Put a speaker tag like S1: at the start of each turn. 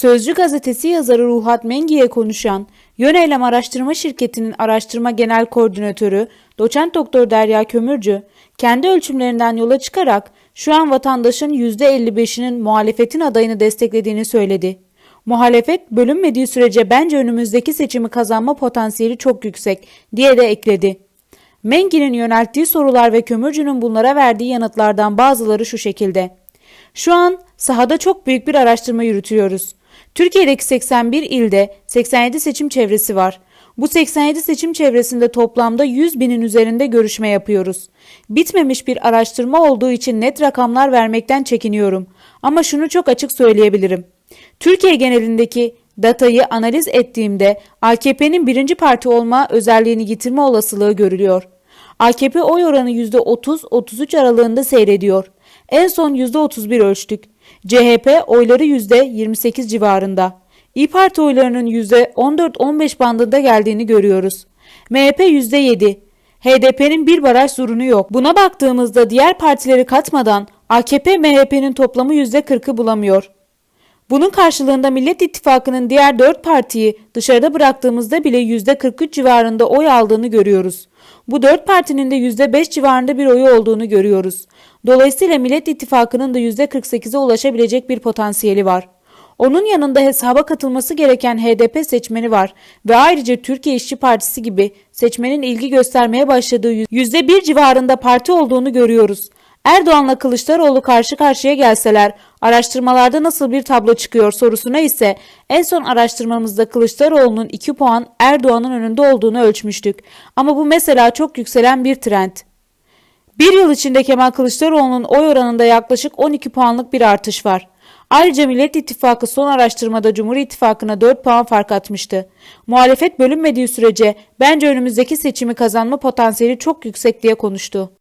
S1: Sözcü gazetesi yazarı Ruhat Mengi'ye konuşan Yöneylem Araştırma Şirketi'nin araştırma genel koordinatörü doçent doktor Derya Kömürcü, kendi ölçümlerinden yola çıkarak şu an vatandaşın %55'inin muhalefetin adayını desteklediğini söyledi. Muhalefet bölünmediği sürece bence önümüzdeki seçimi kazanma potansiyeli çok yüksek diye de ekledi. Mengi'nin yönelttiği sorular ve Kömürcü'nün bunlara verdiği yanıtlardan bazıları şu şekilde. Şu an sahada çok büyük bir araştırma yürütüyoruz. Türkiye'deki 81 ilde 87 seçim çevresi var. Bu 87 seçim çevresinde toplamda 100 binin üzerinde görüşme yapıyoruz. Bitmemiş bir araştırma olduğu için net rakamlar vermekten çekiniyorum. Ama şunu çok açık söyleyebilirim. Türkiye genelindeki datayı analiz ettiğimde AKP'nin birinci parti olma özelliğini yitirme olasılığı görülüyor. AKP oy oranı %30-33 aralığında seyrediyor. En son %31 ölçtük. CHP oyları %28 civarında. İyi Parti oylarının %14-15 bandında geldiğini görüyoruz. MHP %7. HDP'nin bir baraj sorunu yok. Buna baktığımızda diğer partileri katmadan AKP MHP'nin toplamı %40'ı bulamıyor. Bunun karşılığında Millet İttifakı'nın diğer dört partiyi dışarıda bıraktığımızda bile %43 civarında oy aldığını görüyoruz. Bu dört partinin de %5 civarında bir oyu olduğunu görüyoruz. Dolayısıyla Millet İttifakı'nın da %48'e ulaşabilecek bir potansiyeli var. Onun yanında hesaba katılması gereken HDP seçmeni var ve ayrıca Türkiye İşçi Partisi gibi seçmenin ilgi göstermeye başladığı %1 civarında parti olduğunu görüyoruz. Erdoğan'la Kılıçdaroğlu karşı karşıya gelseler araştırmalarda nasıl bir tablo çıkıyor sorusuna ise en son araştırmamızda Kılıçdaroğlu'nun 2 puan Erdoğan'ın önünde olduğunu ölçmüştük. Ama bu mesela çok yükselen bir trend. Bir yıl içinde Kemal Kılıçdaroğlu'nun oy oranında yaklaşık 12 puanlık bir artış var. Ayrıca Millet İttifakı son araştırmada Cumhur İttifakı'na 4 puan fark atmıştı. Muhalefet bölünmediği sürece bence önümüzdeki seçimi kazanma potansiyeli çok yüksek diye konuştu.